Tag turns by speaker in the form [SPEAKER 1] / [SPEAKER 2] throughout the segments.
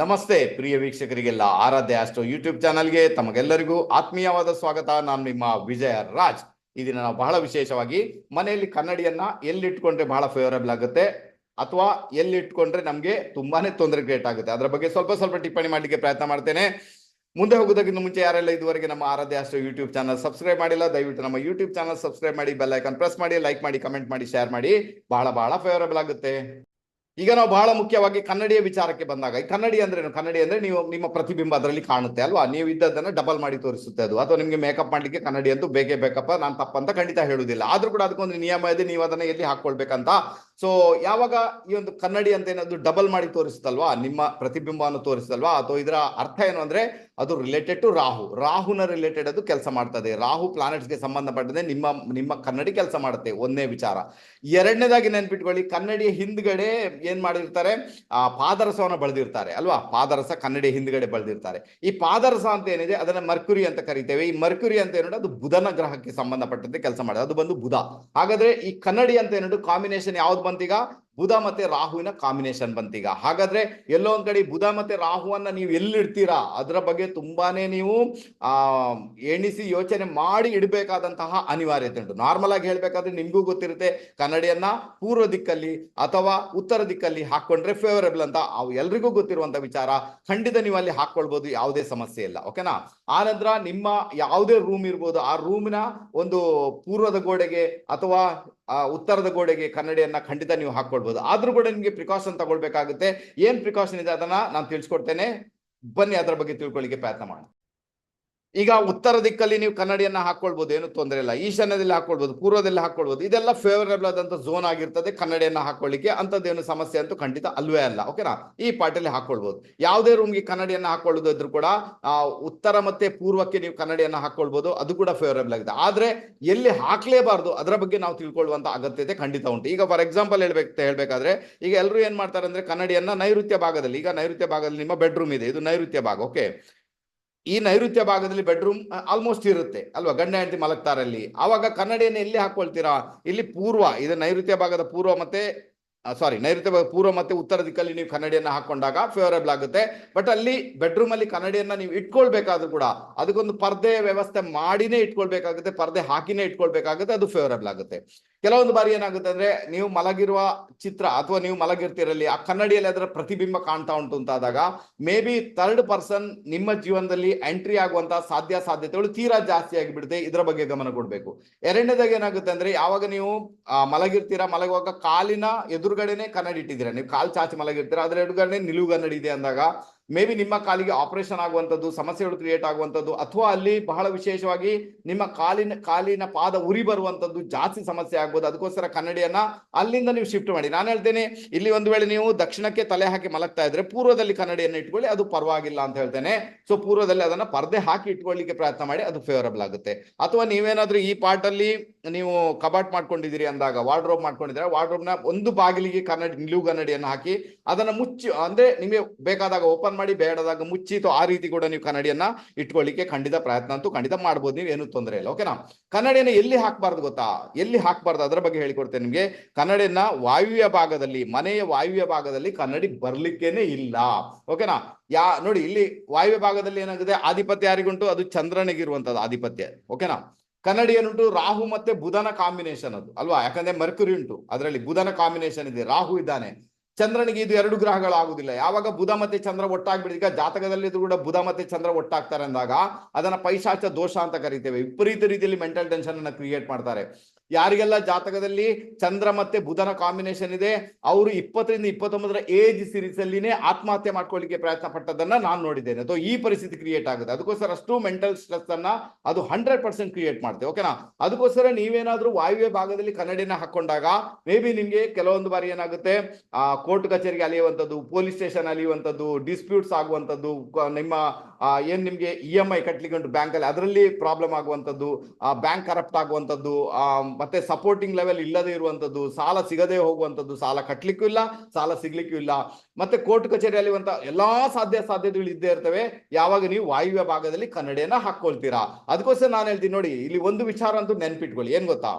[SPEAKER 1] ನಮಸ್ತೆ, ಪ್ರಿಯ ವೀಕ್ಷಕರಿಗೆಲ್ಲ ಆರಾಧ್ಯ ಅಷ್ಟು ಯೂಟ್ಯೂಬ್ ಚಾನಲ್ಗೆ ತಮಗೆಲ್ಲರಿಗೂ ಆತ್ಮೀಯವಾದ ಸ್ವಾಗತ. ನಾನು ನಿಮ್ಮ ವಿಜಯ ರಾಜ್. ಇದನ್ನ ದಿನ ನಾವು ಬಹಳ ವಿಶೇಷವಾಗಿ ಮನೆಯಲ್ಲಿ ಕನ್ನಡಿಯನ್ನ ಎಲ್ಲಿಟ್ಕೊಂಡ್ರೆ ಬಹಳ ಫೇವರಬಲ್ ಆಗುತ್ತೆ ಅಥವಾ ಎಲ್ಲಿಟ್ಕೊಂಡ್ರೆ ನಮ್ಗೆ ತುಂಬಾನೇ ತೊಂದರೆ ಕ್ರಿಯೇಟ್ ಆಗುತ್ತೆ. ಅದರ ಬಗ್ಗೆ ಸ್ವಲ್ಪ ಸ್ವಲ್ಪ ಟಿಪ್ಪಣಿ ಮಾಡಲಿಕ್ಕೆ ಪ್ರಯತ್ನ ಮಾಡ್ತೇನೆ. ಮುಂದೆ ಹೋಗೋದಕ್ಕಿಂತ ಮುಂಚೆ ಯಾರೆಲ್ಲ ಇದುವರೆಗೆ ನಮ್ಮ ಆರಾಧ್ಯ ಅಷ್ಟು ಯೂಟ್ಯೂಬ್ ಚಾನಲ್ ಸಬ್ಸ್ಕ್ರೈಬ್ ಮಾಡಿಲ್ಲ, ದಯವಿಟ್ಟು ನಮ್ಮ ಯೂಟ್ಯೂಬ್ ಚಾನಲ್ ಸಬ್ಸ್ಕ್ರೈಬ್ ಮಾಡಿ, ಬೆಲ್ ಐಕನ್ ಪ್ರೆಸ್ ಮಾಡಿ, ಲೈಕ್ ಮಾಡಿ, ಕಮೆಂಟ್ ಮಾಡಿ, ಶೇರ್ ಮಾಡಿ. ಬಹಳ ಬಹಳ ಫೇವರಬಲ್ ಆಗುತ್ತೆ. ಈಗ ನಾವು ಬಹಳ ಮುಖ್ಯವಾಗಿ ಕನ್ನಡಿಯ ವಿಚಾರಕ್ಕೆ ಬಂದಾಗ, ಈ ಕನ್ನಡಿ ಅಂದ್ರೆ ಏನು ಕನ್ನಡಿ ಅಂದ್ರೆ ನೀವು ನಿಮ್ಮ ಪ್ರತಿಬಿಂಬ ಅದರಲ್ಲಿ ಕಾಣುತ್ತೆ ಅಲ್ವಾ? ನೀವು ಇದ್ದದನ್ನ ಡಬಲ್ ಮಾಡಿ ತೋರಿಸುತ್ತೆ ಅದು. ಅಥವಾ ನಿಮಗೆ ಮೇಕಪ್ ಮಾಡ್ಲಿಕ್ಕೆ ಕನ್ನಡಿ ಅಂತೂ ಬೇಕೇ ಬೇಕಪ್ಪ, ನಾನು ತಪ್ಪಂತ ಖಂಡಿತ ಹೇಳುವುದಿಲ್ಲ. ಆದ್ರೂ ಕೂಡ ಅದಕ್ಕೊಂದು ನಿಯಮ ಇದೆ, ನೀವು ಅದನ್ನ ಎಲ್ಲಿ ಹಾಕೊಳ್ಬೇಕಂತ ಸೊ ಯಾವಾಗ ಈ ಒಂದು ಕನ್ನಡಿ ಅಂತ ಏನಾದ್ರು ಡಬಲ್ ಮಾಡಿ ತೋರಿಸುತ್ತಲ್ವಾ ನಿಮ್ಮ ಪ್ರತಿಬಿಂಬವನ್ನು ತೋರಿಸ್ತಲ್ವಾ? ಅಥವಾ ಇದರ ಅರ್ಥ ಏನು ಅಂದ್ರೆ, ಅದು ರಿಲೇಟೆಡ್ ಟು ರಾಹು. ರಾಹುನ ರಿಲೇಟೆಡ್ ಅದು ಕೆಲಸ ಮಾಡ್ತದೆ. ರಾಹು ಪ್ಲಾನೆಟ್ಸ್ಗೆ ಸಂಬಂಧಪಟ್ಟಂತೆ ನಿಮ್ಮ ನಿಮ್ಮ ಕನ್ನಡಿ ಕೆಲಸ ಮಾಡುತ್ತೆ ಒಂದನೇ ವಿಚಾರ. ಎರಡನೇದಾಗಿ ನೆನ್ಪಿಟ್ಕೊಳ್ಳಿ, ಕನ್ನಡಿಯ ಹಿಂದ್ಗಡೆ ಏನ್ ಮಾಡಿರ್ತಾರೆ? ಆ, ಪಾದರಸವನ್ನು ಬಳದಿರ್ತಾರೆ, ಅಲ್ವಾ? ಪಾದರಸ ಕನ್ನಡಿ ಹಿಂದ್ಗಡೆ ಬಳದಿರ್ತಾರೆ. ಈ ಪಾದರಸ ಅಂತ ಏನಿದೆ, ಅದನ್ನ ಮರ್ಕುರಿ ಅಂತ ಕರಿತೇವೆ. ಈ ಮರ್ಕುರಿ ಅಂತ ಏನೋ ಅದು ಬುಧನ ಗ್ರಹಕ್ಕೆ ಸಂಬಂಧಪಟ್ಟಂತೆ ಕೆಲಸ ಮಾಡುತ್ತೆ. ಅದು ಬಂದು ಬುಧ. ಹಾಗಾದ್ರೆ ಈ ಕನ್ನಡಿ ಅಂತ ಏನೋ ಕಾಂಬಿನೇಷನ್ ಯಾವ್ದು ಬಂತೀಗ ಬುಧ ಮತ್ತೆ ರಾಹುವಿನ ಕಾಂಬಿನೇಷನ್ ಬಂತೀಗ. ಹಾಗಾದ್ರೆ ಎಲ್ಲೋ ಒಂದ್ ಕಡೆ ಬುಧ ಮತ್ತೆ ರಾಹುವನ್ನ ನೀವು ಎಲ್ಲಿಡ್ತೀರಾ? ಅದರ ಬಗ್ಗೆ ತುಂಬಾನೇ ನೀವು, ಆ, ಎಣಿಸಿ ಯೋಚನೆ ಮಾಡಿ ಇಡಬೇಕಾದಂತಹ ಅನಿವಾರ್ಯತೆ ಉಂಟು. ನಾರ್ಮಲ್ ಆಗಿ ಹೇಳ್ಬೇಕಾದ್ರೆ ನಿಮ್ಗೂ ಗೊತ್ತಿರುತ್ತೆ, ಕನ್ನಡಿಯನ್ನ ಪೂರ್ವ ದಿಕ್ಕಲ್ಲಿ ಅಥವಾ ಉತ್ತರ ದಿಕ್ಕಲ್ಲಿ ಹಾಕೊಂಡ್ರೆ ಫೇವರೇಬಲ್ ಅಂತ ಅವು ಎಲ್ರಿಗೂ ಗೊತ್ತಿರುವಂತ ವಿಚಾರ. ಖಂಡಿತ ನೀವು ಅಲ್ಲಿ ಹಾಕೊಳ್ಬಹುದು ಯಾವುದೇ ಸಮಸ್ಯೆ ಇಲ್ಲ. ಓಕೆನಾ ಆನಂತರ ನಿಮ್ಮ ಯಾವುದೇ ರೂಮ್ ಇರ್ಬೋದು, ಆ ರೂಮಿನ ಒಂದು ಪೂರ್ವದ ಗೋಡೆಗೆ ಅಥವಾ ಆ ಉತ್ತರದ ಗೋಡೆಗೆ ಕನ್ನಡಿಯನ್ನ ಖಂಡಿತ ನೀವು ಹಾಕೊಳ್ಬಹುದು ಆದ್ರೂ ಕೂಡ ನಿಮಗೆ ಪ್ರಿಕಾಷನ್ ತಗೊಳ್ಬೇಕಾಗುತ್ತೆ. ಏನ್ ಪ್ರಿಕಾಷನ್ ಇದೆ ಅದನ್ನ ನಾನು ತಿಳಿಸ್ಕೊಡ್ತೇನೆ. ಬನ್ನಿ ಅದರ ಬಗ್ಗೆ ತಿಳ್ಕೊಳ್ಳಿಕ್ಕೆ ಪ್ರಯತ್ನ ಮಾಡೋಣ. ಈಗ ಉತ್ತರ ದಿಕ್ಕಲ್ಲಿ ನೀವು ಕನ್ನಡಿಯನ್ನು ಹಾಕೊಳ್ಬಹುದು ಏನು ತೊಂದರೆ ಇಲ್ಲ. ಈಶಾನ್ಯದಲ್ಲಿ ಹಾಕೊಳ್ಬಹುದು ಪೂರ್ವದಲ್ಲಿ ಹಾಕೊಳ್ಬಹುದು ಇದೆಲ್ಲ ಫೇವರಬಲ್ ಆದಂತ ಝೋನ್ ಆಗಿರ್ತದೆ ಕನ್ನಡಿಯನ್ನು ಹಾಕೊಳ್ಳಿಕ್ಕೆ ಅಂತದ್ದೇನು ಸಮಸ್ಯೆ ಅಂತೂ ಖಂಡಿತ ಅಲ್ವೇ ಅಲ್ಲ. ಓಕೆನಾ ಈ ಪಾರ್ಟಲ್ಲಿ ಹಾಕೊಳ್ಬಹುದು ಯಾವುದೇ ರೂಮ್ಗೆ ಕನ್ನಡಿಯನ್ನು ಹಾಕೊಳ್ಳೋದು ಇದ್ರೂ ಕೂಡ ಉತ್ತರ ಮತ್ತೆ ಪೂರ್ವಕ್ಕೆ ನೀವು ಕನ್ನಡಿಯನ್ನು ಹಾಕೊಳ್ಬೋದು. ಅದು ಕೂಡ ಫೇವರಬಲ್ ಆಗಿದೆ. ಆದ್ರೆ ಎಲ್ಲಿ ಹಾಕ್ಲೇಬಾರ್ದು, ಅದರ ಬಗ್ಗೆ ನಾವು ತಿಳ್ಕೊಳ್ಳುವಂತ ಅಗತ್ಯತೆ ಖಂಡಿತ ಉಂಟು. ಈಗ ಫಾರ್ ಎಕ್ಸಾಂಪಲ್ ಹೇಳ್ಬೇಕು, ಹೇಳ್ಬೇಕಾದ್ರೆ, ಈಗ ಎಲ್ಲರೂ ಏನ್ ಮಾಡ್ತಾರೆ ಅಂದ್ರೆ ಕನ್ನಡಿಯನ್ನ ನೈಋತ್ಯ ಭಾಗದಲ್ಲಿ, ಈಗ ನೈಋತ್ಯ ಭಾಗದಲ್ಲಿ ನಿಮ್ಮ ಬೆಡ್ರೂಮ್ ಇದೆ. ಇದು ನೈಋತ್ಯ ಭಾಗ ಓಕೆ ಈ ನೈಋತ್ಯ ಭಾಗದಲ್ಲಿ ಬೆಡ್ರೂಮ್ ಆಲ್ಮೋಸ್ಟ್ ಇರುತ್ತೆ. ಅಲ್ವಾ? ಗಂಡ ಹೆಂಡತಿ ಮಲಗ್ತಾರಲ್ಲಿ. ಆವಾಗ ಕನ್ನಡಿಯನ್ನು ಎಲ್ಲಿ ಹಾಕೊಳ್ತೀರಾ? ಇಲ್ಲಿ ಪೂರ್ವ, ಇದು ನೈಋತ್ಯ ಭಾಗದ ಪೂರ್ವ ಮತ್ತೆ ಸಾರಿ ನೈಋತ್ಯ ಪೂರ್ವ ಮತ್ತೆ ಉತ್ತರ ದಿಕ್ಕಲ್ಲಿ ನೀವು ಕನ್ನಡಿಯನ್ನು ಹಾಕೊಂಡಾಗ ಫೇವರೇಬಲ್ ಆಗುತ್ತೆ. ಬಟ್ ಅಲ್ಲಿ ಬೆಡ್ರೂಮ್ ಅಲ್ಲಿ ಕನ್ನಡಿಯನ್ನ ನೀವು ಇಟ್ಕೊಳ್ಬೇಕಾದ್ರೂ ಕೂಡ ಅದಕ್ಕೊಂದು ಪರ್ದೆ ವ್ಯವಸ್ಥೆ ಮಾಡಿನೇ ಇಟ್ಕೊಳ್ಬೇಕಾಗುತ್ತೆ, ಪರ್ದೆ ಹಾಕಿನೇ ಇಟ್ಕೊಳ್ಬೇಕಾಗುತ್ತೆ, ಅದು ಫೇವರೇಬಲ್ ಆಗುತ್ತೆ. ಕೆಲವೊಂದು ಬಾರಿ ಏನಾಗುತ್ತೆ ಅಂದ್ರೆ ನೀವು ಮಲಗಿರುವ ಚಿತ್ರ ಅಥವಾ ನೀವು ಮಲಗಿರ್ತಿರಲ್ಲಿ ಆ ಕನ್ನಡಿಯಲ್ಲಿ ಅದರ ಪ್ರತಿಬಿಂಬ ಕಾಣ್ತಾ ಉಂಟು ಅಂತಾದಾಗ ಮೇ ಬಿ ಥರ್ಡ್ ಪರ್ಸನ್ ನಿಮ್ಮ ಜೀವನದಲ್ಲಿ ಎಂಟ್ರಿ ಆಗುವಂತಹ ಸಾಧ್ಯ ಸಾಧ್ಯತೆಗಳು ತೀರಾ ಜಾಸ್ತಿ ಆಗಿಬಿಡುತ್ತೆ. ಇದರ ಬಗ್ಗೆ ಗಮನ ಕೊಡಬೇಕು. ಎರಡನೇದಾಗಿ ಏನಾಗುತ್ತೆ ಅಂದ್ರೆ ಯಾವಾಗ ನೀವು ಮಲಗಿರ್ತೀರಾ, ಮಲಗುವಾಗ ಕಾಲಿನ ಎದುರುಗಡೆನೆ ಕನ್ನಡಿ ಇಟ್ಟಿದ್ದೀರಾ. ನೀವು ಕಾಲು ಚಾಚಿ ಮಲಗಿರ್ತೀರಾ, ಅದ್ರ ಎದುರುಗಡೆ ನಿಲುವು ಕನ್ನಡಿ ಇದೆ ಅಂದಾಗ ಮೇ ಬಿ ನಿಮ್ಮ ಕಾಲಿಗೆ ಆಪರೇಷನ್ ಆಗುವಂಥದ್ದು, ಸಮಸ್ಯೆಗಳು ಕ್ರಿಯೇಟ್ ಆಗುವಂಥದ್ದು, ಅಥವಾ ಅಲ್ಲಿ ಬಹಳ ವಿಶೇಷವಾಗಿ ನಿಮ್ಮ ಕಾಲಿನ ಕಾಲಿನ ಪಾದ ಉರಿ ಬರುವಂಥದ್ದು ಜಾಸ್ತಿ ಸಮಸ್ಯೆ ಆಗ್ಬೋದು. ಅದಕ್ಕೋಸ್ಕರ ಕನ್ನಡಿಯನ್ನ ಅಲ್ಲಿಂದ ನೀವು ಶಿಫ್ಟ್ ಮಾಡಿ. ನಾನು ಹೇಳ್ತೇನೆ, ಇಲ್ಲಿ ಒಂದು ವೇಳೆ ನೀವು ದಕ್ಷಿಣಕ್ಕೆ ತಲೆ ಹಾಕಿ ಮಲಗ್ತಾ ಇದ್ರೆ ಪೂರ್ವದಲ್ಲಿ ಕನ್ನಡಿಯನ್ನು ಇಟ್ಕೊಳ್ಳಿ, ಅದು ಪರವಾಗಿಲ್ಲ ಅಂತ ಹೇಳ್ತೇನೆ. ಸೊ ಪೂರ್ವದಲ್ಲಿ ಅದನ್ನ ಪರದೆ ಹಾಕಿ ಇಟ್ಕೊಳ್ಳಿಕ್ಕೆ ಪ್ರಯತ್ನ ಮಾಡಿ, ಅದು ಫೇವರಬಲ್ ಆಗುತ್ತೆ. ಅಥವಾ ನೀವೇನಾದ್ರೂ ಈ ಪಾರ್ಟಲ್ಲಿ ನೀವು ಕಬಾಟ್ ಮಾಡ್ಕೊಂಡಿದ್ದೀರಿ ಅಂದಾಗ ವಾರ್ಡ್ರೋಬ್ ಮಾಡ್ಕೊಂಡಿದ್ರೆ ವಾರ್ಡ್ರೋಬ್ನ ಒಂದು ಬಾಗಿಲಿಗೆ ಕನ್ನಡಿ, ನಿಲುವು ಕನ್ನಡಿಯನ್ನು ಹಾಕಿ, ಅದನ್ನ ಮುಚ್ಚಿ, ಅಂದ್ರೆ ನಿಮಗೆ ಬೇಕಾದಾಗ ಓಪನ್ ಮಾಡಿ ಬೇಡದಾಗ ಮುಚ್ಚಿತು, ಆ ರೀತಿ ಕೂಡ ನೀವು ಕನ್ನಡಿಯನ್ನ ಇಟ್ಕೊಳ್ಳಿಕ್ಕೆ ಖಂಡಿತ ಪ್ರಯತ್ನ ಅಂತೂ ಖಂಡಿತ ಮಾಡ್ಬೋದು ನೀವು, ಏನು ತೊಂದರೆ ಇಲ್ಲ ಓಕೆನಾ ಕನ್ನಡಿಯನ್ನ ಎಲ್ಲಿ ಹಾಕ್ಬಾರ್ದು ಗೊತ್ತಾ? ಎಲ್ಲಿ ಹಾಕ್ಬಾರ್ದು? ಅದರ ಬಗ್ಗೆ ಹೇಳಿಕೊಡ್ತೇನೆ ನಿಮ್ಗೆ. ಕನ್ನಡಿಯನ್ನ ವಾಯುವ್ಯ ಭಾಗದಲ್ಲಿ, ಮನೆಯ ವಾಯುವ್ಯ ಭಾಗದಲ್ಲಿ ಕನ್ನಡಿ ಬರ್ಲಿಕ್ಕೇನೆ ಇಲ್ಲ ಓಕೆನಾ ಯಾ, ನೋಡಿ, ಇಲ್ಲಿ ವಾಯುವ್ಯ ಭಾಗದಲ್ಲಿ ಏನಾಗಿದೆ ಆಧಿಪತ್ಯ ಯಾರಿಗುಂಟು? ಅದು ಚಂದ್ರನಿಗಿರುವಂತದ್ದು ಆಧಿಪತ್ಯ ಓಕೆನಾ ಕನ್ನಡಿ ಏನುಂಟು ರಾಹು ಮತ್ತೆ ಬುಧನ ಕಾಂಬಿನೇಷನ್ ಅದು, ಅಲ್ವಾ? ಯಾಕಂದ್ರೆ ಮರ್ಕುರಿ ಉಂಟು, ಅದರಲ್ಲಿ ಬುಧನ ಕಾಂಬಿನೇಷನ್ ಇದೆ, ರಾಹು ಇದ್ದಾನೆ. ಚಂದ್ರನಿಗೆ ಇದು ಎರಡು ಗ್ರಹಗಳು ಆಗುದಿಲ್ಲ. ಯಾವಾಗ ಬುಧ ಮತ್ತೆ ಚಂದ್ರ ಒಟ್ಟಾಗಿ ಈಗ ಜಾತಕದಲ್ಲಿ ಕೂಡ ಬುಧ ಮತ್ತೆ ಚಂದ್ರ ಒಟ್ಟಾಗ್ತಾರೆ ಅಂದಾಗ ಅದನ್ನ ಪೈಶಾಚ ದೋಷ ಅಂತ ಕರಿತೇವೆ. ವಿಪರೀತ ರೀತಿಯಲ್ಲಿ ಮೆಂಟಲ್ ಟೆನ್ಷನ್ ಅನ್ನ ಕ್ರಿಯೇಟ್ ಮಾಡ್ತಾರೆ. ಯಾರಿಗೆಲ್ಲ ಜಾತಕದಲ್ಲಿ ಚಂದ್ರ ಮತ್ತೆ ಬುಧನ ಕಾಂಬಿನೇಷನ್ ಇದೆ, ಅವರು ಇಪ್ಪತ್ತರಿಂದ ಇಪ್ಪತ್ತೊಂಬತ್ತರ ಏಜ್ ಸೀರೀಸ್ ಆತ್ಮಹತ್ಯೆ ಮಾಡ್ಕೊಳ್ಳಿಕ್ಕೆ ಪ್ರಯತ್ನ ಪಟ್ಟದನ್ನ ನಾನು ನೋಡಿದ್ದೇನೆ. ಅಥವಾ ಈ ಪರಿಸ್ಥಿತಿ ಕ್ರಿಯೇಟ್ ಆಗುತ್ತೆ. ಅದಕ್ಕೋಸ್ಕರ ಅಷ್ಟು ಮೆಂಟಲ್ ಸ್ಟ್ರೆಸ್ ಅನ್ನ ಅದು ಹಂಡ್ರೆಡ್ ಪರ್ಸೆಂಟ್ ಕ್ರಿಯೇಟ್ ಮಾಡುತ್ತೆ. ಓಕೆನಾ ಅದಕ್ಕೋಸ್ಕರ ನೀವೇನಾದ್ರೂ ವಾಯುವ್ಯ ಭಾಗದಲ್ಲಿ ಕನ್ನಡಿನ ಹಾಕೊಂಡಾಗ ಮೇ ಬಿ ನಿಮ್ಗೆ ಕೆಲವೊಂದು ಬಾರಿ ಏನಾಗುತ್ತೆ ಕೋರ್ಟ್ ಕಚೇರಿಗೆ ಅಲಿಯುವಂಥದ್ದು ಪೊಲೀಸ್ ಸ್ಟೇಷನ್ ಅಲಿಯುವಂಥದ್ದು ಡಿಸ್ಪ್ಯೂಟ್ಸ್ ಆಗುವಂಥದ್ದು ನಿಮ್ಮ ಏನು ನಿಮ್ಗೆ ಇ ಎಂ ಐ ಕಟ್ಲಿಕ್ಕೆ ಉಂಟು ಅಲ್ಲಿ, ಅದರಲ್ಲಿ ಪ್ರಾಬ್ಲಮ್ ಆಗುವಂಥದ್ದು ಬ್ಯಾಂಕ್ ಕರಪ್ಟ್ ಆಗುವಂಥದ್ದು ಮತ್ತೆ ಸಪೋರ್ಟಿಂಗ್ ಲೆವೆಲ್ ಇಲ್ಲದೆ ಇರುವಂತದ್ದು, ಸಾಲ ಸಿಗದೆ ಹೋಗುವಂಥದ್ದು ಸಾಲ ಕಟ್ಟಲಿಕ್ಕೂ ಇಲ್ಲ, ಸಾಲ ಸಿಗ್ಲಿಕ್ಕೂ ಇಲ್ಲ. ಮತ್ತೆ ಕೋರ್ಟ್ ಕಚೇರಿಯಲ್ಲಿ ಎಲ್ಲಾ ಸಾಧ್ಯ ಸಾಧ್ಯತೆಗಳು ಇದ್ದೇ ಇರ್ತವೆ. ಯಾವಾಗ ನೀವು ವಾಯುವ್ಯ ಭಾಗದಲ್ಲಿ ಕನ್ನಡಿಯನ್ನ ಹಾಕೊಳ್ತೀರಾ ಅದಕ್ಕೋಸ್ಕರ ನಾನು ಹೇಳ್ತೀನಿ ನೋಡಿ, ಇಲ್ಲಿ ಒಂದು ವಿಚಾರ ಅಂತೂ ನೆನ್ಪಿಟ್ಕೊಳ್ಳಿ. ಏನ್ ಗೊತ್ತಾ?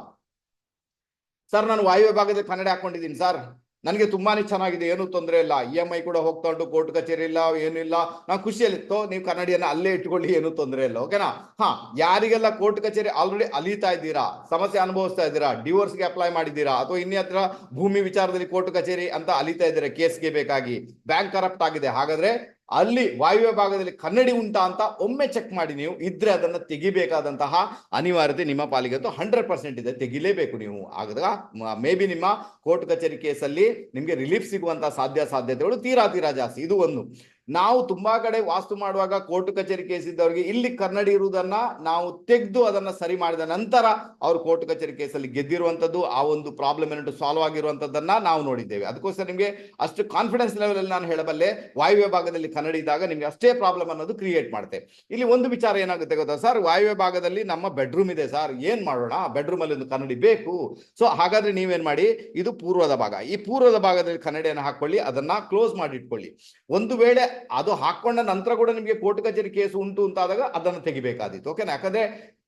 [SPEAKER 1] ಸರ್, ನಾನು ವಾಯುವ್ಯ ಭಾಗದಲ್ಲಿ ಕನ್ನಡ ಹಾಕೊಂಡಿದ್ದೀನಿ ಸರ್. ನನಗೆ ತುಂಬಾನೇ ಚೆನ್ನಾಗಿದೆ, ಏನು ತೊಂದರೆ ಇಲ್ಲ. ಇ ಎಂ ಐ ಕೂಡ ಹೋಗ್ತಾ ಉಂಟು, ಕೋರ್ಟ್ ಕಚೇರಿ ಇಲ್ಲ ಏನಿಲ್ಲ ನಾವು ಖುಷಿಯಲ್ಲಿತ್ತು ನೀವು ಕನ್ನಡಿಯನ್ನ ಅಲ್ಲೇ ಇಟ್ಕೊಳ್ಳಿ, ಏನು ತೊಂದರೆ ಇಲ್ಲ ಓಕೆನಾ ಹಾ, ಯಾರಿಗೆಲ್ಲ ಕೋರ್ಟ್ ಕಚೇರಿ ಆಲ್ರೆಡಿ ಅಲಿತಾ ಇದ್ದೀರಾ, ಸಮಸ್ಯೆ ಅನುಭವಿಸ್ತಾ ಇದ್ದೀರಾ ಡಿವೋರ್ಸ್ಗೆ ಅಪ್ಲೈ ಮಾಡಿದ್ದೀರಾ, ಅಥವಾ ಹತ್ರ ಭೂಮಿ ವಿಚಾರದಲ್ಲಿ ಕೋರ್ಟ್ ಕಚೇರಿ ಅಂತ ಅಲಿತಾ ಇದ್ದೀರಾ ಕೇಸ್ಗೆ ಬೇಕಾಗಿ? ಬ್ಯಾಂಕ್ ಕರಪ್ಟ್ ಆಗಿದೆ, ಹಾಗಾದ್ರೆ? ಅಲ್ಲಿ ವಾಯುವ್ಯ ಭಾಗದಲ್ಲಿ ಕನ್ನಡಿ ಉಂಟಾ ಅಂತ ಒಮ್ಮೆ ಚೆಕ್ ಮಾಡಿ ನೀವು. ಇದ್ರೆ ಅದನ್ನ ತೆಗಿಬೇಕಾದಂತಹ ಅನಿವಾರ್ಯತೆ ನಿಮ್ಮ ಪಾಲಿಗಂತೂ ಹಂಡ್ರೆಡ್ ಪರ್ಸೆಂಟ್ ಇದೆ. ತೆಗಿಲೇಬೇಕು ನೀವು. ಆಗದಾಗ ಮೇ ಬಿ ನಿಮ್ಮ ಕೋರ್ಟ್ ಕಚೇರಿ ಕೇಸಲ್ಲಿ ನಿಮಗೆ ರಿಲೀಫ್ ಸಿಗುವಂತಹ ಸಾಧ್ಯ ಸಾಧ್ಯತೆಗಳು ತೀರಾ ತೀರಾ ಜಾಸ್ತಿ. ಇದು ಒಂದು. ನಾವು ತುಂಬಾ ಕಡೆ ವಾಸ್ತು ಮಾಡುವಾಗ ಕೋರ್ಟ್ ಕಚೇರಿ ಕೇಸ್ ಇದ್ದವರಿಗೆ ಇಲ್ಲಿ ಕನ್ನಡಿ ಇರುವುದನ್ನ ನಾವು ತೆಗೆದು ಅದನ್ನ ಸರಿ ಮಾಡಿದ ನಂತರ ಅವ್ರು ಕೋರ್ಟ್ ಕಚೇರಿ ಕೇಸಲ್ಲಿ ಗೆದ್ದಿರುವಂತದ್ದು ಆ ಒಂದು ಪ್ರಾಬ್ಲಮ್ ಏನುಂಟು ಸಾಲ್ವ್ ಆಗಿರುವಂತದ್ದನ್ನ ನಾವು ನೋಡಿದ್ದೇವೆ. ಅದಕ್ಕೋಸ್ಕರ ನಿಮಗೆ ಅಷ್ಟು ಕಾನ್ಫಿಡೆನ್ಸ್ ಲೆವೆಲ್ ಅಲ್ಲಿ ನಾನು ಹೇಳಬಲ್ಲೆ ವಾಯುವ್ಯ ಭಾಗದಲ್ಲಿ ಕನ್ನಡಿ ಇದ್ದಾಗ ನಿಮ್ಗೆ ಅಷ್ಟೇ ಪ್ರಾಬ್ಲಮ್ ಅನ್ನೋದು ಕ್ರಿಯೇಟ್ ಮಾಡುತ್ತೆ. ಇಲ್ಲಿ ಒಂದು ವಿಚಾರ ಏನಾಗುತ್ತೆ ಗೊತ್ತಾ ಸರ್ ವಾಯುವ್ಯ ಭಾಗದಲ್ಲಿ ನಮ್ಮ ಬೆಡ್ರೂಮ್ ಇದೆ ಸರ್ ಏನ್ ಮಾಡೋಣ? ಬೆಡ್ರೂಮ್ ಅಲ್ಲಿ ಒಂದು ಕನ್ನಡಿ ಬೇಕು. ಸೊ ಹಾಗಾದ್ರೆ ನೀವೇನ್ ಮಾಡಿ? ಇದು ಪೂರ್ವದ ಭಾಗ. ಈ ಪೂರ್ವದ ಭಾಗದಲ್ಲಿ ಕನ್ನಡಿಯನ್ನು ಹಾಕೊಳ್ಳಿ, ಅದನ್ನ ಕ್ಲೋಸ್ ಮಾಡಿ ಇಟ್ಕೊಳ್ಳಿ. ಒಂದು ವೇಳೆ ಅದು ಹಾಕೊಂಡ ನಂತರ ಕೂಡ ನಿಮಗೆ ಕೋರ್ಟ್ ಕಚೇರಿ ಕೇಸ್ ಉಂಟು ಅಂತಾದಾಗ ಅದನ್ನು ತೆಗಿಬೇಕಾದಿತ್ತು ಓಕೆನಾ ಯಾಕಂದ್ರೆ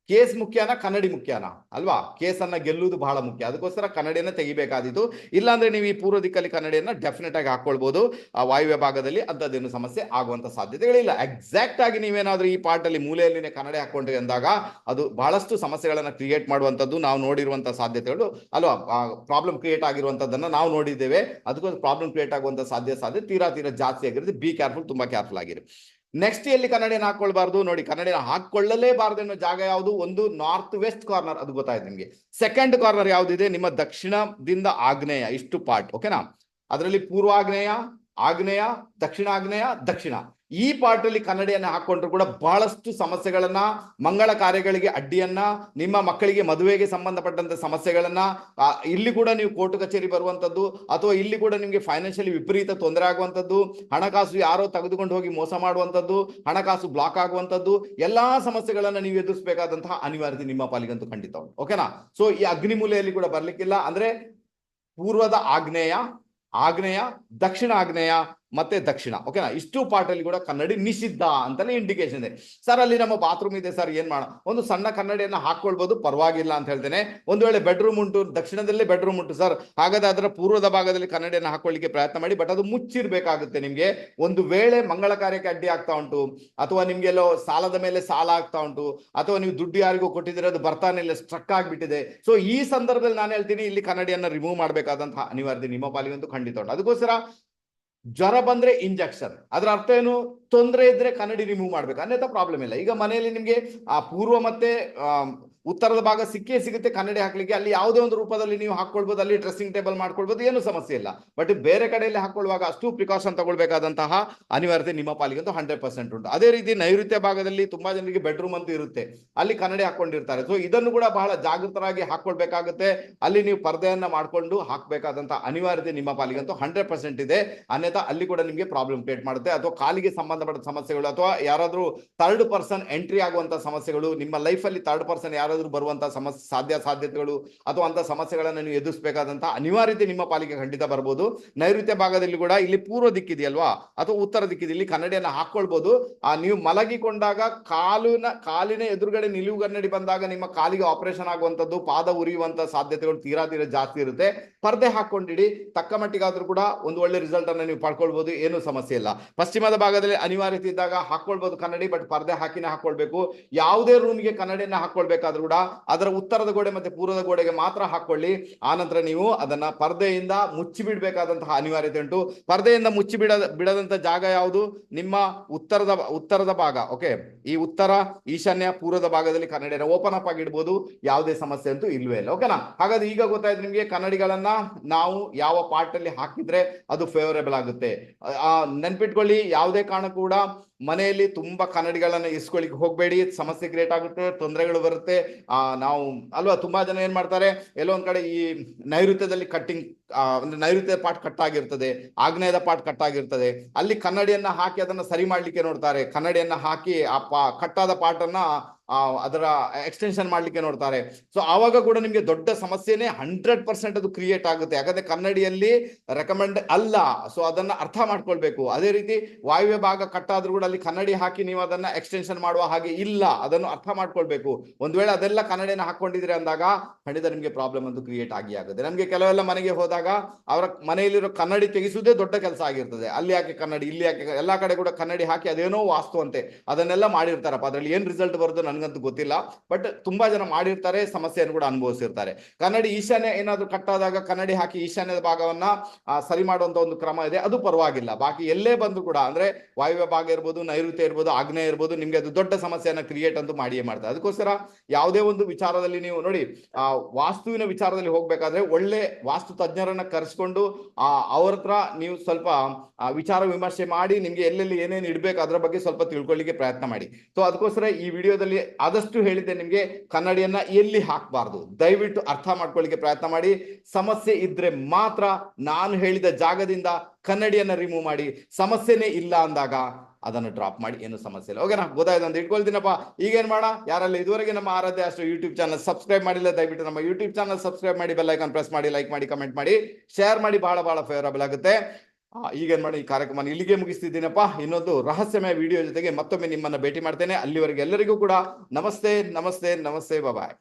[SPEAKER 1] ಕೇಸ್ ಮುಖ್ಯನ, ಕನ್ನಡಿ ಮುಖ್ಯನ? ಅಲ್ವಾ? ಕೇಸನ್ನ ಗೆಲ್ಲುವುದು ಬಹಳ ಮುಖ್ಯ. ಅದಕ್ಕೋಸ್ಕರ ಕನ್ನಡಿಯನ್ನ ತೆಗಿಬೇಕಾದಿತ್ತು ಇಲ್ಲಾಂದ್ರೆ ನೀವು ಈ ಪೂರ್ವ ದಿಕ್ಕಲ್ಲಿ ಕನ್ನಡಿಯನ್ನ ಡೆಫಿನೆಟ್ ಆಗಿ ಹಾಕೊಳ್ಬಹುದು ಆ ವಾಯುವ್ಯ ಭಾಗದಲ್ಲಿ ಅಂತದ್ದೇನು ಸಮಸ್ಯೆ ಆಗುವಂತ ಸಾಧ್ಯತೆಗಳಿಲ್ಲ. ಎಕ್ಸಾಕ್ಟ್ ಆಗಿ ನೀವೇನಾದ್ರೂ ಈ ಪಾರ್ಟ್ ಅಲ್ಲಿ ಮೂಲೆಯಲ್ಲಿನೇ ಕನ್ನಡಿ ಹಾಕೊಂಡ್ರಿ ಅಂದಾಗ ಅದು ಬಹಳಷ್ಟು ಸಮಸ್ಯೆಗಳನ್ನ ಕ್ರಿಯೇಟ್ ಮಾಡುವಂತದ್ದು ನಾವು ನೋಡಿರುವಂತಹ ಸಾಧ್ಯತೆಗಳು. ಅಲ್ವಾ? ಪ್ರಾಬ್ಲಮ್ ಕ್ರಿಯೇಟ್ ಆಗಿರುವಂತದ್ದನ್ನ ನಾವು ನೋಡಿದ್ದೇವೆ. ಅದಕ್ಕೊಂದು ಪ್ರಾಬ್ಲಮ್ ಕ್ರಿಯೇಟ್ ಆಗುವಂತ ಸಾಧ್ಯ ಸಾಧ್ಯ, ತೀರಾ ತೀರಾ ಜಾಸ್ತಿ ಆಗಿರುತ್ತೆ ಬಿ ಕೇರ್ಫುಲ್ ತುಂಬಾ ಕೇರ್ಫುಲ್ ಆಗಿರಿ. ನೆಕ್ಸ್ಟ್ ಎಲ್ಲಿ ಕನ್ನಡಿನ ಹಾಕೊಳ್ಬಾರ್ದು ನೋಡಿ ಕನ್ನಡಿನ ಹಾಕೊಳ್ಳಲೇಬಾರ್ದು ಅನ್ನೋ ಜಾಗ ಯಾವುದು? ಒಂದು ನಾರ್ತ್ ವೆಸ್ಟ್ ಕಾರ್ನರ್ ಅದು ಗೊತ್ತಾಯ್ತು ನಿಮಗೆ. ಸೆಕೆಂಡ್ ಕಾರ್ನರ್ ಯಾವ್ದಿದೆ? ನಿಮ್ಮ ದಕ್ಷಿಣದಿಂದ ಆಗ್ನೇಯ, ಇಷ್ಟು ಪಾರ್ಟ್ ಓಕೆನಾ ಅದರಲ್ಲಿ ಪೂರ್ವಾಗ್ನೇಯ, ಆಗ್ನೇಯ ದಕ್ಷಿಣ ಆಗ್ನೇಯ ದಕ್ಷಿಣ. ಈ ಪಾಟಲ್ಲಿ ಕನ್ನಡಿಯನ್ನು ಹಾಕೊಂಡ್ರು ಕೂಡ ಬಹಳಷ್ಟು ಸಮಸ್ಯೆಗಳನ್ನ, ಮಂಗಳ ಕಾರ್ಯಗಳಿಗೆ ಅಡ್ಡಿಯನ್ನ, ನಿಮ್ಮ ಮಕ್ಕಳಿಗೆ ಮದುವೆಗೆ ಸಂಬಂಧಪಟ್ಟಂತ ಸಮಸ್ಯೆಗಳನ್ನ ಇಲ್ಲಿ ಕೂಡ ನೀವು ಕೋರ್ಟ್ ಕಚೇರಿ ಬರುವಂತದ್ದು ಅಥವಾ ಇಲ್ಲಿ ಕೂಡ ನಿಮಗೆ ಫೈನಾನ್ಷಿಯಲಿ ವಿಪರೀತ ತೊಂದರೆ ಆಗುವಂತದ್ದು ಹಣಕಾಸು ಯಾರೋ ತೆಗೆದುಕೊಂಡು ಹೋಗಿ ಮೋಸ ಮಾಡುವಂತದ್ದು ಹಣಕಾಸು ಬ್ಲಾಕ್ ಆಗುವಂತದ್ದು ಎಲ್ಲಾ ಸಮಸ್ಯೆಗಳನ್ನ ನೀವು ಎದುರಿಸಬೇಕಾದಂತಹ ಅನಿವಾರ್ಯತೆ ನಿಮ್ಮ ಪಾಲಿಗಂತೂ ಖಂಡಿತ ಉಂಟು. ಓಕೆನಾ ಸೊ ಈ ಅಗ್ನಿಮೂಲೆಯಲ್ಲಿ ಕೂಡ ಬರ್ಲಿಕ್ಕಿಲ್ಲ. ಅಂದ್ರೆ ಪೂರ್ವದ ಆಗ್ನೇಯ ಆಗ್ನೇಯ ದಕ್ಷಿಣ ಆಗ್ನೇಯ ಮತ್ತೆ ದಕ್ಷಿಣ ಓಕೆನಾ ಇಷ್ಟು ಪಾರ್ಟ್ ಅಲ್ಲಿ ಕೂಡ ಕನ್ನಡಿ ನಿಷಿದ್ಧ ಅಂತಲೇ ಇಂಡಿಕೇಶನ್ ಇದೆ. ಸರ್ ಅಲ್ಲಿ ನಮ್ಮ ಬಾತ್ರೂಮ್ ಇದೆ ಸರ್ ಏನು ಮಾಡ? ಒಂದು ಸಣ್ಣ ಕನ್ನಡಿಯನ್ನ ಹಾಕ್ಕೊಳ್ಬೋದು, ಪರವಾಗಿಲ್ಲ ಅಂತ ಹೇಳ್ತೇನೆ. ಒಂದು ವೇಳೆ ಬೆಡ್ರೂಮ್ ಉಂಟು, ದಕ್ಷಿಣದಲ್ಲೇ ಬೆಡ್ರೂಮ್ ಉಂಟು ಸರ್ ಹಾಗಾದ್ರೆ ಅದರ ಪೂರ್ವದ ಭಾಗದಲ್ಲಿ ಕನ್ನಡಿಯನ್ನು ಹಾಕೊಳ್ಳಿಕ್ಕೆ ಪ್ರಯತ್ನ ಮಾಡಿ ಬಟ್ ಅದು ಮುಚ್ಚಿರಬೇಕಾಗುತ್ತೆ ನಿಮಗೆ. ಒಂದು ವೇಳೆ ಮಂಗಳ ಕಾರ್ಯಕ್ಕೆ ಅಡ್ಡಿ ಆಗ್ತಾ ಉಂಟು, ಅಥವಾ ನಿಮಗೆಲ್ಲೋ ಸಾಲದ ಮೇಲೆ ಸಾಲ ಆಗ್ತಾ ಉಂಟು, ಅಥವಾ ನೀವು ದುಡ್ಡು ಯಾರಿಗೂ ಕೊಟ್ಟಿದ್ರೆ ಅದು ಬರ್ತಾನೆ ಇಲ್ಲ ಸ್ಟ್ರಕ್ ಆಗಿಬಿಟ್ಟಿದೆ. ಸೊ ಈ ಸಂದರ್ಭದಲ್ಲಿ ನಾನು ಹೇಳ್ತೀನಿ, ಇಲ್ಲಿ ಕನ್ನಡಿಯನ್ನ ರಿಮೂವ್ ಮಾಡಬೇಕಾದಂತಹ ಅನಿವಾರ್ಯತೆ ನಿಮ್ಮ ಪಾಲಿಗಂತೂ ಖಂಡಿತ ಉಂಟು. ಅದಕ್ಕೋಸ್ಕರ ಜ್ವರ ಬಂದ್ರೆ ಇಂಜೆಕ್ಷನ್ ಅದರ ಅರ್ಥ ಏನು? ತೊಂದರೆ ಇದ್ರೆ ಕನ್ನಡಿ ರಿಮೂವ್ ಮಾಡ್ಬೇಕು. ಅನ್ಯथा ಪ್ರಾಬ್ಲಮ್ ಇಲ್ಲ. ಈಗ ಮನೆಯಲ್ಲಿ ನಿಮ್ಗೆ, ಆ ಪೂರ್ವ ಮತ್ತೆ ಉತ್ತರದ ಭಾಗ ಸಿಕ್ಕೇ ಸಿಗುತ್ತೆ ಕನ್ನಡಿ ಹಾಕ್ಲಿಕ್ಕೆ. ಅಲ್ಲಿ ಯಾವುದೇ ಒಂದು ರೂಪದಲ್ಲಿ ನೀವು ಹಾಕೊಳ್ಬಹುದು ಅಲ್ಲಿ ಡ್ರೆಸ್ಸಿಂಗ್ ಟೇಬಲ್ ಮಾಡ್ಕೊಳ್ಬಹುದು ಏನು ಸಮಸ್ಯೆ ಇಲ್ಲ. ಬಟ್ ಬೇರೆ ಕಡೆಯಲ್ಲಿ ಹಾಕೊಳ್ಳುವಾಗ ಅಷ್ಟು ಪ್ರಿಕಾಷನ್ ತಗೊಳ್ಬೇಕಾದಂತಹ ಅನಿವಾರ್ಯತೆ ನಿಮ್ಮ ಪಾಲಿಗಂತೂ ಹಂಡ್ರೆಡ್ ಪರ್ಸೆಂಟ್ ಉಂಟು. ಅದೇ ರೀತಿ ನೈಋತ್ಯ ಭಾಗದಲ್ಲಿ ತುಂಬಾ ಜನರಿಗೆ ಬೆಡ್ರೂಮ್ ಅಂತೂ ಇರುತ್ತೆ. ಅಲ್ಲಿ ಕನ್ನಡಿ ಹಾಕೊಂಡಿರ್ತಾರೆ ಸೊ ಇದನ್ನು ಕೂಡ ಬಹಳ ಜಾಗೃತರಾಗಿ ಹಾಕೊಳ್ಬೇಕಾಗುತ್ತೆ ಅಲ್ಲಿ ನೀವು ಪರ್ದೆಯನ್ನ ಮಾಡ್ಕೊಂಡು ಹಾಕಬೇಕಾದಂತಹ ಅನಿವಾರ್ಯತೆ ನಿಮ್ಮ ಪಾಲಿಗಂತೂ ಹಂಡ್ರೆಡ್ ಪರ್ಸೆಂಟ್ ಇದೆ. ಅನ್ಯಥಾ ಅಲ್ಲಿ ಕೂಡ ನಿಮಗೆ ಪ್ರಾಬ್ಲಮ್ ಕ್ರಿಯೇಟ್ ಮಾಡುತ್ತೆ. ಅಥವಾ ಕಾಲಿಗೆ ಸಂಬಂಧಪಟ್ಟ ಸಮಸ್ಯೆಗಳು ಅಥವಾ ಯಾರಾದರೂ ಥರ್ಡ್ ಪರ್ಸನ್ ಎಂಟ್ರಿ ಆಗುವಂತಹ ಸಮಸ್ಯೆಗಳು, ನಿಮ್ಮ ಲೈಫ್ ಅಲ್ಲಿ ಥರ್ಡ್ ಪರ್ಸನ್ ಯಾರಾದ್ರೂ ಬರುವಂತ ಸಮಸ್ಯೆ ಸಾಧ್ಯ ಸಾಧ್ಯತೆಗಳು ಅಥವಾ ಅಂತ ಸಮಸ್ಯೆಗಳನ್ನು ನೀವು ಎದುರಿಸಬೇಕಾದಂತಹ ಅನಿವಾರ್ಯತೆ ನಿಮ್ಮ ಪಾಲಿಗೆ ಖಂಡಿತ ಬರ್ಬೋದು. ನೈಋತ್ಯ ಭಾಗದಲ್ಲಿ ಕೂಡ ಇಲ್ಲಿ ಪೂರ್ವ ದಿಕ್ಕಿದೆಯಲ್ವಾ? ಅಥವಾ ಉತ್ತರ ದಿಕ್ಕಿದೆ. ಇಲ್ಲಿ ಕನ್ನಡಿಯನ್ನು ಹಾಕೊಳ್ಬಹುದು ಆ, ನೀವು ಮಲಗಿಕೊಂಡಾಗ ಕಾಲಿನ ಕಾಲಿನ ಎದುರುಗಡೆ ನಿಲುವು ಕನ್ನಡಿ ಬಂದಾಗ ನಿಮ್ಮ ಕಾಲಿಗೆ ಆಪರೇಷನ್ ಆಗುವಂತದ್ದು ಪಾದ ಉರಿಯುವಂತ ಸಾಧ್ಯತೆಗಳು ತೀರಾ ತೀರಾ ಜಾಸ್ತಿ ಇರುತ್ತೆ. ಪರ್ದೆ ಹಾಕೊಂಡಿಡಿ ತಕ್ಕ ಮಟ್ಟಿಗಾದ್ರೂ ಕೂಡ ಒಂದು ಒಳ್ಳೆ ರಿಸಲ್ಟ್ ಅನ್ನು ನೀವು ಪಡ್ಕೊಳ್ಬಹುದು ಏನು ಸಮಸ್ಯೆ ಇಲ್ಲ. ಪಶ್ಚಿಮದ ಭಾಗದಲ್ಲಿ ಅನಿವಾರ್ಯತೆ ಇದ್ದಾಗ ಹಾಕೊಳ್ಬಹುದು ಕನ್ನಡಿ, ಬಟ್ ಪರ್ದೆ ಹಾಕಿನೇ ಹಾಕೊಳ್ಬೇಕು ಯಾವುದೇ ರೂಮ್ಗೆ ಕನ್ನಡಿಯನ್ನ ಹಾಕೊಳ್ಬೇಕಾದ್ರೂ ಕೂಡ ಅದರ ಉತ್ತರದ ಗೋಡೆ ಮತ್ತೆ ಪೂರ್ವದ ಗೋಡೆಗೆ ಮಾತ್ರ ಹಾಕೊಳ್ಳಿ. ಆನಂತರ ನೀವು ಅದನ್ನ ಪರ್ದೆಯಿಂದ ಮುಚ್ಚಿ ಬಿಡಬೇಕಾದಂತಹ ಅನಿವಾರ್ಯತೆ ಉಂಟು. ಪರ್ದೆಯಿಂದ ಮುಚ್ಚಿ ಬಿಡ ಬಿಡದಂತ ಜಾಗ ಯಾವುದು? ನಿಮ್ಮ ಉತ್ತರದ ಉತ್ತರದ ಭಾಗ ಓಕೆ ಈ ಉತ್ತರ, ಈಶಾನ್ಯ, ಪೂರ್ವದ ಭಾಗದಲ್ಲಿ ಕನ್ನಡಿಯರ ಓಪನ್ ಅಪ್ ಆಗಿಡ್ಬೋದು ಯಾವುದೇ ಸಮಸ್ಯೆ ಅಂತೂ ಇಲ್ವೇ ಇಲ್ಲ ಓಕೆನಾ ಹಾಗಾದ್ರೆ ಈಗ ಗೊತ್ತಾಯ್ತು ನಿಮ್ಗೆ ಕನ್ನಡಿಗಳನ್ನ ನಾವು ಯಾವ ಪಾರ್ಟ್ ಅಲ್ಲಿ ಹಾಕಿದ್ರೆ ಅದು ಫೇವರೇಬಲ್ ಆಗುತ್ತೆ. ನೆನ್ಪಿಟ್ಕೊಳ್ಳಿ, ಯಾವುದೇ ಕಾರಣ ಕೂಡ ಮನೆಯಲ್ಲಿ ತುಂಬಾ ಕನ್ನಡಿಗಳನ್ನ ಇಸ್ಕೊಳ್ಳಿಕ್ಕೆ ಹೋಗ್ಬೇಡಿ, ಸಮಸ್ಯೆ ಕ್ರಿಯೇಟ್ ಆಗುತ್ತೆ, ತೊಂದರೆಗಳು ಬರುತ್ತೆ. ಆ, ನಾವು ಅಲ್ವಾ, ತುಂಬಾ ಜನ ಏನ್ ಮಾಡ್ತಾರೆ, ಎಲ್ಲೋ ಒಂದ್ ಕಡೆ ಈ ನೈಋತ್ಯದಲ್ಲಿ ಕಟ್ಟಿಂಗ್ ಅಂದ್ರೆ ನೈಋತ್ಯ ಕಟ್ ಆಗಿರ್ತದೆ ಆಗ್ನೇಯದ ಪಾರ್ಟ್ ಕಟ್ ಆಗಿರ್ತದೆ ಅಲ್ಲಿ ಕನ್ನಡಿಯನ್ನ ಹಾಕಿ ಅದನ್ನ ಸರಿ ಮಾಡ್ಲಿಕ್ಕೆ ನೋಡ್ತಾರೆ. ಕನ್ನಡಿಯನ್ನ ಹಾಕಿ ಆ ಪಾ, ಕಟ್ಟಾದ ಪಾಠನ್ನ ಅದರ ಎಕ್ಸ್ಟೆನ್ಷನ್ ಮಾಡ್ಲಿಕ್ಕೆ ನೋಡ್ತಾರೆ. ಸೊ ಆವಾಗ ಕೂಡ ನಿಮ್ಗೆ ದೊಡ್ಡ ಸಮಸ್ಯೆನೇ ಹಂಡ್ರೆಡ್ ಪರ್ಸೆಂಟ್ ಅದು ಕ್ರಿಯೇಟ್ ಆಗುತ್ತೆ. ಯಾಕಂದ್ರೆ ಕನ್ನಡಿಯಲ್ಲಿ ರೆಕಮೆಂಡ್ ಅಲ್ಲ. ಸೊ ಅದನ್ನ ಅರ್ಥ ಮಾಡ್ಕೊಳ್ಬೇಕು. ಅದೇ ರೀತಿ ವಾಯುವ್ಯ ಭಾಗ ಕಟ್ಟಾದ್ರೂ ಕೂಡ ಅಲ್ಲಿ ಕನ್ನಡಿ ಹಾಕಿ ನೀವು ಅದನ್ನ ಎಕ್ಸ್ಟೆನ್ಷನ್ ಮಾಡುವ ಹಾಗೆ ಇಲ್ಲ. ಅದನ್ನು ಅರ್ಥ ಮಾಡ್ಕೊಳ್ಬೇಕು. ಒಂದ್ ವೇಳೆ ಅದೆಲ್ಲ ಕನ್ನಡಿಯನ್ನು ಹಾಕೊಂಡಿದ್ರೆ ಅಂದಾಗ ಖಂಡಿತ ನಿಮ್ಗೆ ಪ್ರಾಬ್ಲಮ್ ಅಂತೂ ಕ್ರಿಯೇಟ್ ಆಗಿ ಆಗುತ್ತೆ. ನಮ್ಗೆ ಕೆಲವೆಲ್ಲ ಮನೆಗೆ ಹೋದಾಗ ಅವರ ಮನೆಯಲ್ಲಿರೋ ಕನ್ನಡಿ ತೆಗೆಸುವುದೇ ದೊಡ್ಡ ಕೆಲಸ ಆಗಿರ್ತದೆ. ಅಲ್ಲಿ ಯಾಕೆ ಕನ್ನಡಿ, ಇಲ್ಲಿ ಯಾಕೆ ಎಲ್ಲಾ ಕಡೆ ಕೂಡ ಕನ್ನಡಿ ಹಾಕಿ ಅದೇನೋ ವಾಸ್ತು ಅಂತೆ. ಅದನ್ನೆಲ್ಲ ಮಾಡಿರ್ತಾರಪ್ಪ. ಅದರಲ್ಲಿ ಏನ್ ರಿಸಲ್ಟ್ ಬರೋದು ನನಗಂತೂ ಗೊತ್ತಿಲ್ಲ. ಬಟ್ ತುಂಬಾ ಜನ ಮಾಡಿರ್ತಾರೆ, ಸಮಸ್ಯೆಯನ್ನು ಕೂಡ ಅನುಭವಿಸಿರ್ತಾರೆ. ಕನ್ನಡಿ ಈಶಾನ್ಯ ಏನಾದ್ರು ಕಟ್ಟಾದಾಗ ಕನ್ನಡಿ ಹಾಕಿ ಈಶಾನ್ಯದ ಭಾಗವನ್ನ ಸರಿ ಮಾಡುವಂತ ಒಂದು ಕ್ರಮ ಇದೆ. ಅದು ಪರವಾಗಿಲ್ಲ. ಬಾಕಿ ಎಲ್ಲೇ ಬಂದು ಕೂಡ, ಅಂದ್ರೆ ವಾಯುವ್ಯ ಭಾಗ ಇರ್ಬೋದು, ನೈಋತ್ಯ ಇರ್ಬೋದು, ಆಗ್ನೇಯ ಇರ್ಬೋದು, ನಿಮ್ಗೆ ಅದು ದೊಡ್ಡ ಸಮಸ್ಯೆಯನ್ನ ಕ್ರಿಯೇಟ್ ಅಂತೂ ಮಾಡಿಯೇ ಮಾಡ್ತಾರೆ ಅದಕ್ಕೋಸ್ಕರ ಯಾವುದೇ ಒಂದು ವಿಚಾರದಲ್ಲಿ ನೀವು ನೋಡಿ, ಆ, ವಾಸ್ತುವಿನ ವಿಚಾರದಲ್ಲಿ ಹೋಗ್ಬೇಕಾದ್ರೆ ಒಳ್ಳೆ ವಾಸ್ತು ಕರೆಸ್ಕೊಂಡು, ಆ, ಅವ್ರ ಹತ್ರ ನೀವು ಸ್ವಲ್ಪ ವಿಚಾರ ವಿಮರ್ಶೆ ಮಾಡಿ, ನಿಮ್ಗೆ ಎಲ್ಲೆಲ್ಲಿ ಏನೇನು ಇಡ್ಬೇಕು ಅದ್ರ ಬಗ್ಗೆ ಸ್ವಲ್ಪ ತಿಳ್ಕೊಳ್ಳಿಕ್ಕೆ ಪ್ರಯತ್ನ ಮಾಡಿ. ಸೊ ಅದಕ್ಕೋಸ್ಕರ ಈ ವಿಡಿಯೋದಲ್ಲಿ ಆದಷ್ಟು ಹೇಳಿದ್ದೆ ನಿಮ್ಗೆ, ಕನ್ನಡಿಯನ್ನ ಎಲ್ಲಿ ಹಾಕಬಾರ್ದು? ದಯವಿಟ್ಟು ಅರ್ಥ ಮಾಡ್ಕೊಳ್ಳಿಕ್ಕೆ ಪ್ರಯತ್ನ ಮಾಡಿ. ಸಮಸ್ಯೆ ಇದ್ರೆ ಮಾತ್ರ ನಾನು ಹೇಳಿದ ಜಾಗದಿಂದ ಕನ್ನಡಿಯನ್ನ ರಿಮೂವ್ ಮಾಡಿ. ಸಮಸ್ಯೆನೇ ಇಲ್ಲ ಅಂದಾಗ ಅದನ್ನು ಡ್ರಾಪ್ ಮಾಡಿ, ಏನು ಸಮಸ್ಯೆ ಇಲ್ಲ. ಓಕೆನಾ ಗೊತ್ತಾಯ್ತು ಅಂತ ಇಟ್ಕೊಳ್ತೀನಪ್ಪ. ಈಗೇನು ಮಾಡ ಯಾರಲ್ಲ? ಇದುವರೆಗೆ ನಮ್ಮ ಆರಾಧ್ಯ ಅಷ್ಟು ಯೂಟ್ಯೂಬ್ ಚಾನಲ್ ಸಬ್ಸ್ಕ್ರೈಬ್ ಮಾಡಿಲ್ಲ, ದಯವಿಟ್ಟು ನಮ್ಮ ಯೂಟ್ಯೂಬ್ ಚಾನಲ್ ಸಬ್ಸ್ಕ್ರೈಬ್ ಮಾಡಿ ಬೆಲ್ ಐಕಾನ್ ಪ್ರೆಸ್ ಮಾಡಿ ಲೈಕ್ ಮಾಡಿ ಕಮೆಂಟ್ ಮಾಡಿ ಶೇರ್ ಮಾಡಿ ಬಹಳ ಬಹಳ ಫೇವರಬಲ್ ಆಗುತ್ತೆ. ಈಗೇನು ಮಾಡಿ ಈ ಕಾರ್ಯಕ್ರಮ ಇಲ್ಲಿಗೆ ಮುಗಿಸ್ತಿದ್ದೀನಪ್ಪ. ಇನ್ನೊಂದು ರಹಸ್ಯಮಯ ವಿಡಿಯೋ ಜೊತೆಗೆ ಮತ್ತೊಮ್ಮೆ ನಿಮ್ಮನ್ನ ಭೇಟಿ ಮಾಡ್ತೇನೆ. ಅಲ್ಲಿವರೆಗೆ ಎಲ್ಲರಿಗೂ ಕೂಡ ನಮಸ್ತೆ ನಮಸ್ತೆ ನಮಸ್ತೆ ಬಾಯ್